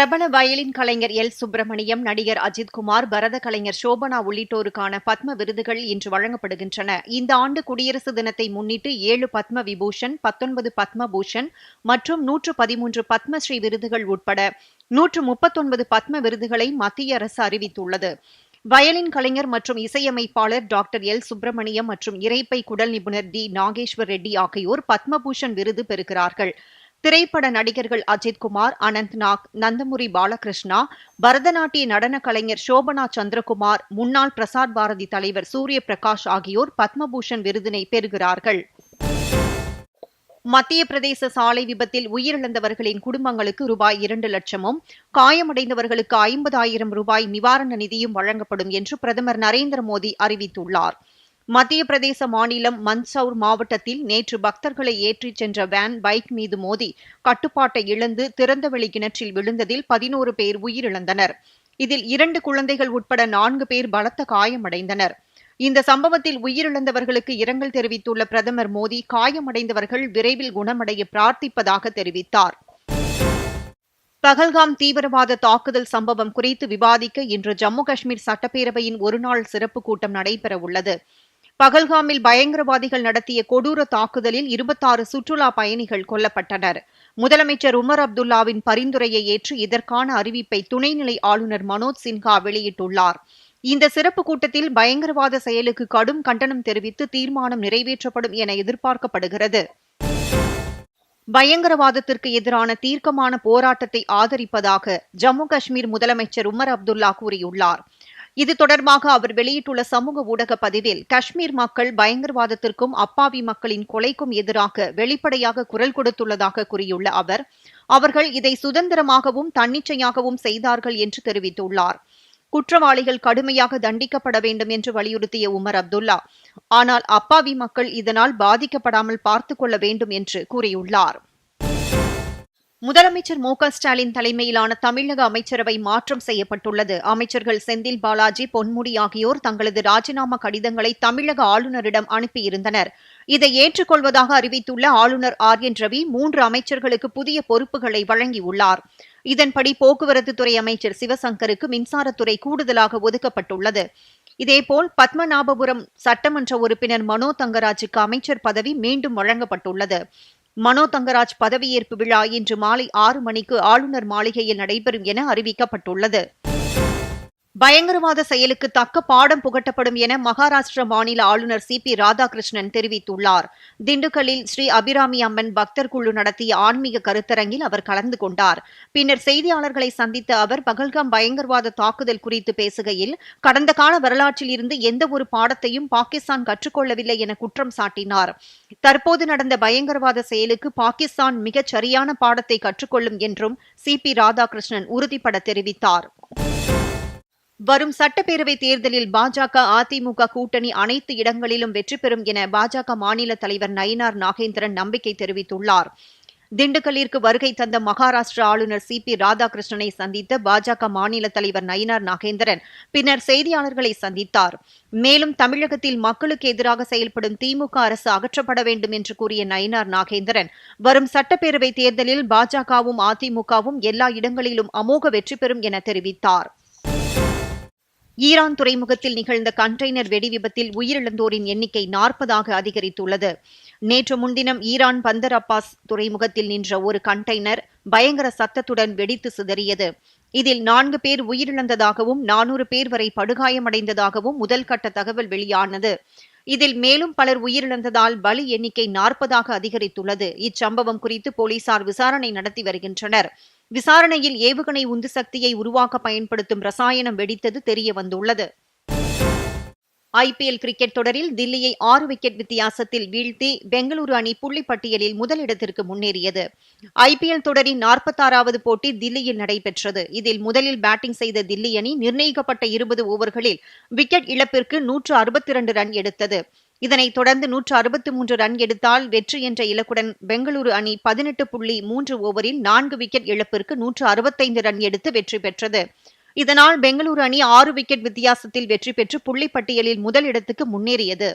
பிரபல வயலின் கலைஞர் எல். சுப்பிரமணியம் நடிகர் அஜித்குமார் பரத கலைஞர் சோபனா உள்ளிட்டோருக்கான பத்ம விருதுகள் இன்று வழங்கப்படுகின்றன. இந்த ஆண்டு குடியரசு தினத்தை முன்னிட்டு ஏழு பத்ம விபூஷன் பத்தொன்பது பத்மபூஷன் மற்றும் நூற்று பதிமூன்று பத்மஸ்ரீ விருதுகள் உட்பட நூற்று முப்பத்தொன்பது பத்ம விருதுகளை மத்திய அரசு அறிவித்துள்ளது. வயலின் கலைஞர் மற்றும் இசையமைப்பாளர் டாக்டர் எல். சுப்பிரமணியம் மற்றும் இறைப்பை குடல் நிபுணர் டி. நாகேஸ்வர் ரெட்டி ஆகியோர் பத்மபூஷன் விருது பெறுகிறார்கள். திரைப்பட நடிகர்கள் அஜித்குமார் அனந்த்நாக் நந்தமுரி பாலகிருஷ்ணா பரதநாட்டிய நடன கலைஞர் சோபனா சந்திரகுமார் முன்னாள் பிரசார் பாரதி தலைவர் சூரிய பிரகாஷ் ஆகியோர் பத்மபூஷன் விருதினை பெறுகிறார்கள். மத்திய பிரதேச சாலை விபத்தில் உயிரிழந்தவர்களின் குடும்பங்களுக்கு ரூபாய் இரண்டு லட்சமும் காயமடைந்தவர்களுக்கு ஐம்பதாயிரம் ரூபாய் நிவாரண நிதியும் வழங்கப்படும் என்று பிரதமர் நரேந்திர மோடி அறிவித்துள்ளார். மத்திய பிரதேச மாநிலம் மன்சௌர் மாவட்டத்தில் நேற்று பக்தர்களை ஏற்றிச் சென்ற வேன் பைக் மீது மோதி கட்டுப்பாட்டை இழந்து திறந்தவெளி கிணற்றில் விழுந்ததில் பதினோரு பேர் உயிரிழந்தனர். இதில் இரண்டு குழந்தைகள் உட்பட நான்கு பேர் பலத்த காயமடைந்தனர். இந்த சம்பவத்தில் உயிரிழந்தவர்களுக்கு இரங்கல் தெரிவித்துள்ள பிரதமர் மோடி காயமடைந்தவர்கள் விரைவில் குணமடைய பிரார்த்திப்பதாக தெரிவித்தார். பகல்காம் தீவிரவாத தாக்குதல் சம்பவம் குறித்து விவாதிக்க இன்று ஜம்மு காஷ்மீர் சட்டப்பேரவையின் ஒருநாள் சிறப்பு கூட்டம் நடைபெறவுள்ளது. பகல்காமில் பயங்கரவாதிகள் நடத்திய கொடூர தாக்குதலில் இருபத்தாறு சுற்றுலா பயணிகள் கொல்லப்பட்டனர். முதலமைச்சர் உமர் அப்துல்லாவின் பரிந்துரையை ஏற்று இதற்கான அறிவிப்பை துணைநிலை ஆளுநர் மனோஜ் சின்ஹா வெளியிட்டுள்ளார். இந்த சிறப்பு கூட்டத்தில் பயங்கரவாத செயலுக்கு கடும் கண்டனம் தெரிவித்து தீர்மானம் நிறைவேற்றப்படும் என எதிர்பார்க்கப்படுகிறது. பயங்கரவாதத்திற்கு எதிரான தீர்க்கமான போராட்டத்தை ஆதரிப்பதாக ஜம்மு காஷ்மீர் முதலமைச்சர் உமர் அப்துல்லா கூறியுள்ளார். இது தொடர்பாக அவர் வெளியிட்டுள்ள சமூக ஊடக பதிவில் காஷ்மீர் மக்கள் பயங்கரவாதத்திற்கும் அப்பாவி மக்களின் கொலைக்கும் எதிராக வெளிப்படையாக குரல் கொடுத்துள்ளதாக கூறியுள்ள அவர் அவர்கள் இதை சுதந்திரமாகவும் தன்னிச்சையாகவும் செய்தார்கள் என்று தெரிவித்துள்ளார். குற்றவாளிகள் கடுமையாக தண்டிக்கப்பட வேண்டும் என்று வலியுறுத்திய உமர் அப்துல்லா ஆனால் அப்பாவி மக்கள் இதனால் பாதிக்கப்படாமல் பார்த்துக் கொள்ள வேண்டும் என்று கூறியுள்ளார். முதலமைச்சர் மு ஸ்டாலின் தலைமையிலான தமிழக அமைச்சரவை மாற்றம் செய்யப்பட்டுள்ளது. அமைச்சர்கள் செந்தில் பாலாஜி பொன்முடி ஆகியோர் தங்களது ராஜினாமா கடிதங்களை தமிழக ஆளுநரிடம் அனுப்பியிருந்தனர். இதை ஏற்றுக்கொள்வதாக அறிவித்துள்ள ஆளுநர் ஆர் என் ரவி மூன்று அமைச்சர்களுக்கு புதிய பொறுப்புகளை வழங்கியுள்ளார். இதன்படி போக்குவரத்து துறை அமைச்சர் சிவசங்கருக்கு மின்சாரத்துறை கூடுதலாக ஒதுக்கப்பட்டுள்ளது. இதேபோல் பத்மநாபபுரம் சட்டமன்ற உறுப்பினர் மனோ தங்கராஜுக்கு அமைச்சர் பதவி மீண்டும் வழங்கப்பட்டுள்ளது. மனோ தங்கராஜ் பதவியேற்பு விழா இன்று மாலை ஆறு மணிக்கு ஆளுநர் மாளிகையில் நடைபெறும் என அறிவிக்கப்பட்டுள்ளது. பயங்கரவாத செயலுக்கு தக்க பாடம் புகட்டப்படும் என மகாராஷ்டிர மாநில ஆளுநர் சி பி ராதாகிருஷ்ணன் தெரிவித்துள்ளார். திண்டுக்கல்லில் ஸ்ரீ அபிராமி அம்மன் பக்தர் குழு நடத்திய ஆன்மீக கருத்தரங்கில் அவர் கலந்து கொண்டார். பின்னர் செய்தியாளர்களை சந்தித்த அவர் பகல்காம் பயங்கரவாத தாக்குதல் குறித்து பேசுகையில் கடந்த கால வரலாற்றில் இருந்து எந்த ஒரு பாடத்தையும் பாகிஸ்தான் கற்றுக்கொள்ளவில்லை என குற்றம் சாட்டினார். தற்போது நடந்த பயங்கரவாத செயலுக்கு பாகிஸ்தான் மிகச் சரியான பாடத்தை கற்றுக்கொள்ளும் என்றும் சி பி ராதாகிருஷ்ணன் உறுதிபட தெரிவித்தார். வரும் சட்டப்பேரவை தேர்தலில் பாஜக அதிமுக கூட்டணி அனைத்து இடங்களிலும் வெற்றி பெறும் என பாஜக மாநில தலைவர் நயினார் நாகேந்திரன் நம்பிக்கை தெரிவித்துள்ளார். திண்டுக்கல்லிற்கு வருகை தந்த மகாராஷ்டிரா ஆளுநர் சி பி ராதாகிருஷ்ணனை சந்தித்த பாஜக மாநில தலைவர் நயினார் நாகேந்திரன் பின்னர் செய்தியாளர்களை சந்தித்தார். மேலும் தமிழகத்தில் மக்களுக்கு எதிராக செயல்படும் திமுக அரசு அகற்றப்பட வேண்டும் என்று கூறிய நயினார் நாகேந்திரன் வரும் சட்டப்பேரவை தேர்தலில் பாஜகவும் அதிமுகவும் எல்லா இடங்களிலும் அமோக வெற்றி பெறும் என தெரிவித்தார். ஈரான் துறைமுகத்தில் நிகழ்ந்த கண்டெய்னர் வெடி விபத்தில் உயிரிழந்தோரின் எண்ணிக்கை நாற்பதாக அதிகரித்துள்ளது. நேற்று முன்தினம் ஈரான் பந்தர் அப்பாஸ் துறைமுகத்தில் நின்ற ஒரு கண்டெய்னர் பயங்கர சத்தத்துடன் வெடித்து சிதறியது. இதில் நான்கு பேர் உயிரிழந்ததாகவும் நானூறு பேர் வரை படுகாயமடைந்ததாகவும் முதல் கட்ட தகவல் வெளியானது. இதில் மேலும் பலர் உயிரிழந்ததால் பலி எண்ணிக்கை நாற்பதாக அதிகரித்துள்ளது. இச்சம்பவம் குறித்து போலீசார் விசாரணை நடத்தி வருகின்றனர். விசாரணையில் ஏவுகணை உந்து சக்தியை உருவாக்க பயன்படுத்தும் ரசாயனம் வெடித்தது தெரிய வந்துள்ளது. ஐபிஎல் கிரிக்கெட் தொடரில் தில்லியை ஆறு விக்கெட் வித்தியாசத்தில் வீழ்த்தி பெங்களூரு அணி புள்ளிப்பட்டியலில் முதலிடத்திற்கு முன்னேறியது. ஐபிஎல் தொடரின் நாற்பத்தாறாவது போட்டி தில்லியில் நடைபெற்றது. இதில் முதலில் பேட்டிங் செய்த தில்லி அணி நிர்ணயிக்கப்பட்ட இருபது ஓவர்களில் விக்கெட் இழப்பிற்கு நூற்று அறுபத்தி இரண்டு ரன் எடுத்தது. இதனைத் தொடர்ந்து நூற்று அறுபத்தி மூன்று ரன் எடுத்தால் வெற்றி என்ற இலக்குடன் பெங்களூரு அணி பதினெட்டு புள்ளி மூன்று ஓவரில் நான்கு விக்கெட் இழப்பிற்கு நூற்று அறுபத்தைந்து ரன் எடுத்து வெற்றி பெற்றது. இதனால் பெங்களூரு அணி ஆறு விக்கெட் வித்தியாசத்தில் வெற்றி பெற்று புள்ளிப்பட்டியலில் முதலிடத்துக்கு முன்னேறியது.